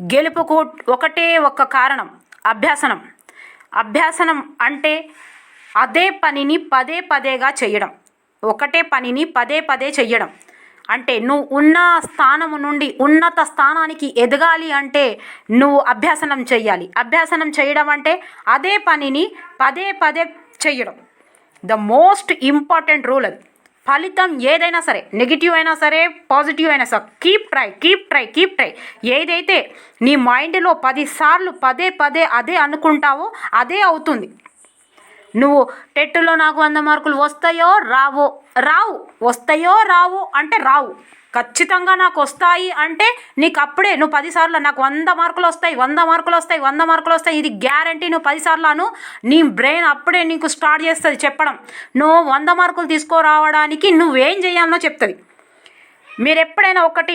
గెలుపుకు ఒకటే ఒక్క కారణం అభ్యాసనం. అభ్యాసనం అంటే అదే పనిని పదే పదేగా చేయడం. ఒకటే పనిని పదే పదే చెయ్యడం. అంటే నువ్వు ఉన్న స్థానము నుండి ఉన్నత స్థానానికి ఎదగాలి అంటే నువ్వు అభ్యాసనం చేయాలి అభ్యాసనం చేయడం అంటే అదే పనిని పదే పదే చెయ్యడం. ద మోస్ట్ ఇంపార్టెంట్ రూల్ అది. ఫలితం ఏదైనా సరే నెగిటివ్ అయినా సరే పాజిటివ్ అయినా సరే keep try keep try keep try ఏదైతే నీ మైండ్లో పదిసార్లు పదే పదే అదే అనుకుంటావో అదే అవుతుంది. నువ్వు టెట్టులో నాకు వంద మార్కులు వస్తాయో రావో రావు వస్తాయో రావు అంటే రావు. ఖచ్చితంగా నాకు వస్తాయి అంటే నీకు అప్పుడే నువ్వు పదిసార్లు నాకు వంద మార్కులు వస్తాయి వంద మార్కులు వస్తాయి వంద మార్కులు వస్తాయి. ఇది గ్యారంటీ నువ్వు పదిసార్లు అను నీ బ్రెయిన్ అప్పుడే నీకు స్టార్ట్ చేస్తుంది చెప్పడం. నువ్వు వంద మార్కులు తీసుకురావడానికి నువ్వేం చేయాలనో చెప్తుంది. మీరు ఎప్పుడైనా ఒకటి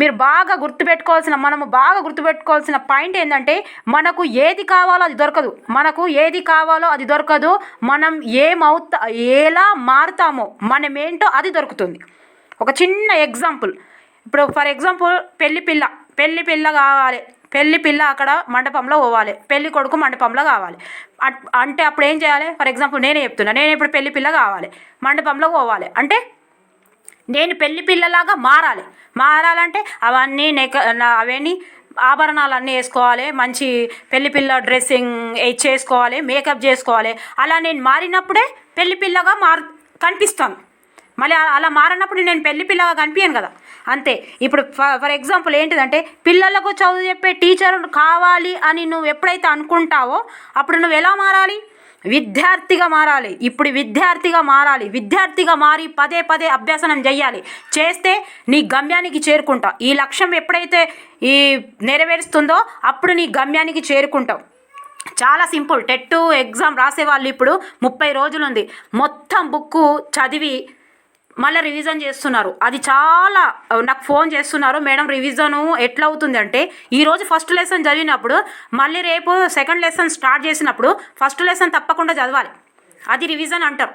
మీరు బాగా గుర్తుపెట్టుకోవాల్సిన మనము బాగా గుర్తుపెట్టుకోవాల్సిన పాయింట్ ఏంటంటే మనకు ఏది కావాలో అది దొరకదు. మనకు ఏది కావాలో అది దొరకదు. మనం ఏమవుతా ఎలా మారుతామో మనమేంటో అది దొరుకుతుంది. ఒక చిన్న ఎగ్జాంపుల్ ఇప్పుడు ఫర్ ఎగ్జాంపుల్ పెళ్ళి పిల్ల పెళ్ళి పిల్ల కావాలి. పెళ్ళి పిల్ల అక్కడ మండపంలో పోవాలి. పెళ్ళి కొడుకు మండపంలో కావాలి. అంటే అప్పుడు ఏం చేయాలి? ఫర్ ఎగ్జాంపుల్ నేనే చెప్తున్నా. నేను ఇప్పుడు పెళ్ళి పిల్ల కావాలి. మండపంలో పోవాలి. అంటే నేను పెళ్ళి పిల్లలాగా మారాలి. మారాలంటే అవన్నీ నెక అవన్నీ ఆభరణాలన్నీ వేసుకోవాలి. మంచి పెళ్ళి పిల్ల డ్రెస్సింగ్ చేసుకోవాలి. మేకప్ చేసుకోవాలి. అలా నేను మారినప్పుడే పెళ్ళి పిల్లగా మారు కనిపిస్తాను. మళ్ళీ అలా మారినప్పుడు నేను పెళ్ళి పిల్లగా కనిపించాను కదా. అంతే. ఇప్పుడు ఫ- ఫర్ ఎగ్జాంపుల్ ఏంటిదంటే పిల్లలకు చదువు చెప్పే టీచర్ కావాలి అని నువ్వు ఎప్పుడైతే అనుకుంటావో అప్పుడు నువ్వు ఎలా మారాలి? విద్యార్థిగా మారాలి. ఇప్పుడు విద్యార్థిగా మారాలి. విద్యార్థిగా మారి పదే పదే అభ్యాసనం చేయాలి చేస్తే నీ గమ్యానికి చేరుకుంటావు ఈ లక్ష్యం ఎప్పుడైతే ఈ నెరవేరుస్తుందో అప్పుడు నీ గమ్యానికి చేరుకుంటావు. చాలా సింపుల్. టెట్ ఎగ్జామ్ రాసే వాళ్ళు ఇప్పుడు ముప్పై రోజులు ఉంది మొత్తం బుక్ చదివి మళ్ళీ రివిజన్ చేస్తున్నారు. అది చాలా నాకు ఫోన్ చేస్తున్నారు మేడం రివిజన్ ఎట్లా అవుతుంది? అంటే ఈరోజు ఫస్ట్ లెసన్ చదివినప్పుడు మళ్ళీ రేపు సెకండ్ లెసన్ స్టార్ట్ చేసినప్పుడు ఫస్ట్ లెసన్ తప్పకుండా చదవాలి. అది రివిజన్ అంటారు.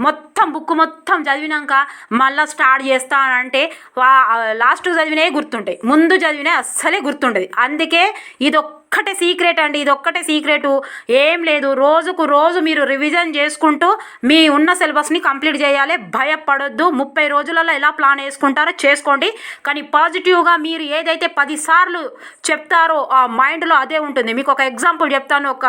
మొత్తం బుక్ మొత్తం చదివినాక మళ్ళీ స్టార్ట్ చేస్తానంటే లాస్ట్ చదివినే గుర్తుంటాయి. ముందు చదివినే అస్సలే గుర్తుండదు. అందుకే ఇది ఒక్కటే సీక్రెట్ అండి ఇది ఒక్కటే సీక్రెట్. ఏం లేదు రోజుకు రోజు మీరు రివిజన్ చేసుకుంటూ మీ ఉన్న సిలబస్ని కంప్లీట్ చేయాలి. భయపడొద్దు ముప్పై రోజులలో ఎలా ప్లాన్ వేసుకుంటారో చేసుకోండి. కానీ పాజిటివ్గా మీరు ఏదైతే పదిసార్లు చెప్తారో ఆ మైండ్లో అదే ఉంటుంది. మీకు ఒక ఎగ్జాంపుల్ చెప్తాను ఒక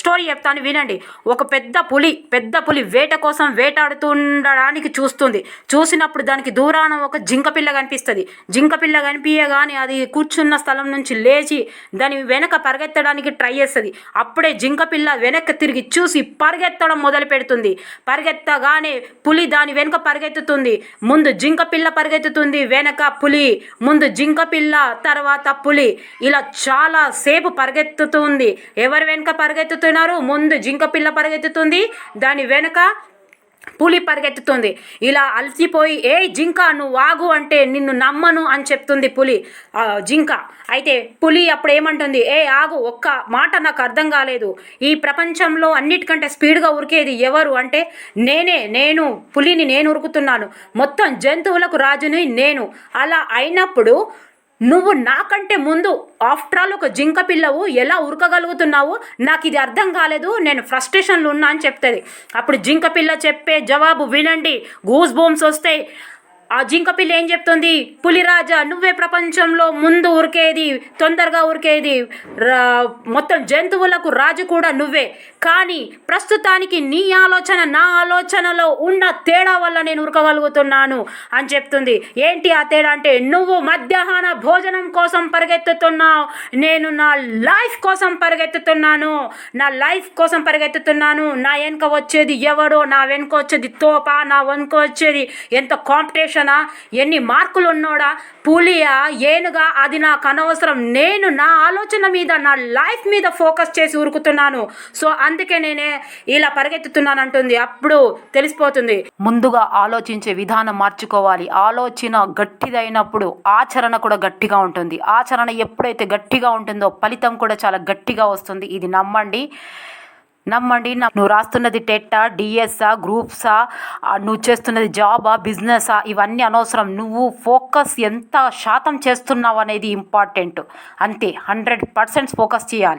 స్టోరీ చెప్తాను వినండి. ఒక పెద్ద పులి పెద్ద పులి వేట కోసం వేటాడుతుండడానికి చూస్తుంది. చూసినప్పుడు దానికి దూరాన ఒక జింక పిల్ల కనిపిస్తుంది. జింక పిల్ల కనిపించగానే అది కూర్చున్న స్థలం నుంచి లేచి దాని వెనక పరిగెత్తడానికి ట్రై చేస్తుంది. అప్పుడే జింక పిల్ల వెనక్కి తిరిగి చూసి పరిగెత్తడం మొదలు పెడుతుంది. పరిగెత్తగానే పులి దాని వెనుక పరిగెత్తుతుంది. ముందు జింక పిల్ల పరిగెత్తుతుంది వెనక పులి ముందు జింక పిల్ల తర్వాత పులి. ఇలా చాలా సేపు పరిగెత్తుతుంది. ఎవరు వెనుక పరిగెత్తుతున్నారు. ముందు జింక పిల్ల పరిగెత్తుతుంది. దాని వెనుక పులి పరిగెత్తుతుంది. ఇలా అలసిపోయి ఏ జింక నువ్వు ఆగు అంటే నిన్ను నమ్మను అని చెప్తుంది పులి. జింక. అయితే పులి అప్పుడు ఏమంటుంది ఏ ఆగు ఒక్క మాట నాకు అర్థం కాలేదు. ఈ ప్రపంచంలో అన్నిటికంటే స్పీడ్గా ఉరికేది ఎవరు అంటే నేనే నేను పులిని నేను ఉరుకుతున్నాను. మొత్తం జంతువులకు రాజుని నేను. అలా అయినప్పుడు నువ్వు నాకంటే ముందు ఆఫ్టర్ ఆల్ ఒక జింక పిల్లవు ఎలా ఉరకగలుగుతున్నావు? నాకు ఇది అర్థం కాలేదు. నేను ఫ్రస్ట్రేషన్లు ఉన్నా అని చెప్తుంది. అప్పుడు జింక పిల్ల చెప్పే జవాబు వినండి. గూస్ బోమ్స్ వస్తాయి ఆ జింక పిల్లి ఏం చెప్తుంది? పులిరాజా నువ్వే ప్రపంచంలో ముందు ఉరికేది తొందరగా ఉరికేది. రా- మొత్తం జంతువులకు రాజు కూడా నువ్వే. కానీ ప్రస్తుతానికి నీ ఆలోచన నా ఆలోచనలో ఉన్న తేడా వల్ల నేను ఉరకగలుగుతున్నాను అని చెప్తుంది. ఏంటి ఆ తేడా అంటే నువ్వు మధ్యాహ్న భోజనం కోసం పరిగెత్తుతున్నావు. నేను నా లైఫ్ కోసం పరిగెత్తుతున్నాను. నా లైఫ్ కోసం పరిగెత్తుతున్నాను. నా వెనుక వచ్చేది ఎవడో నా వెనుక వచ్చేది తోప నా వెనుక వచ్చేది ఎంత కాంపిటీషన్ ఎన్ని మార్కులు ఉన్నోడా పులియా ఏనుగా అది నాకు అనవసరం. నేను నా ఆలోచన మీద నా లైఫ్ మీద ఫోకస్ చేసి ఉరుకుతున్నాను. సో అందుకే నేనే ఇలా పరిగెత్తుతున్నాను అంటుంది అప్పుడు తెలిసిపోతుంది. ముందుగా ఆలోచించే విధానం మార్చుకోవాలి. ఆలోచన గట్టిదైనప్పుడు ఆచరణ కూడా గట్టిగా ఉంటుంది. ఆచరణ ఎప్పుడైతే గట్టిగా ఉంటుందో ఫలితం కూడా చాలా గట్టిగా వస్తుంది. ఇది నమ్మండి. నమ్మండి నువ్వు రాస్తున్నది టెట్టా డిఎస్ఆ గ్రూప్సా నువ్వు చేస్తున్నది జాబా బిజినెసా ఇవన్నీ అనవసరం. నువ్వు ఫోకస్ ఎంత శాతం చేస్తున్నావు అనేది ఇంపార్టెంట్. అంతే హండ్రెడ్ పర్సెంట్ ఫోకస్ చేయాలి.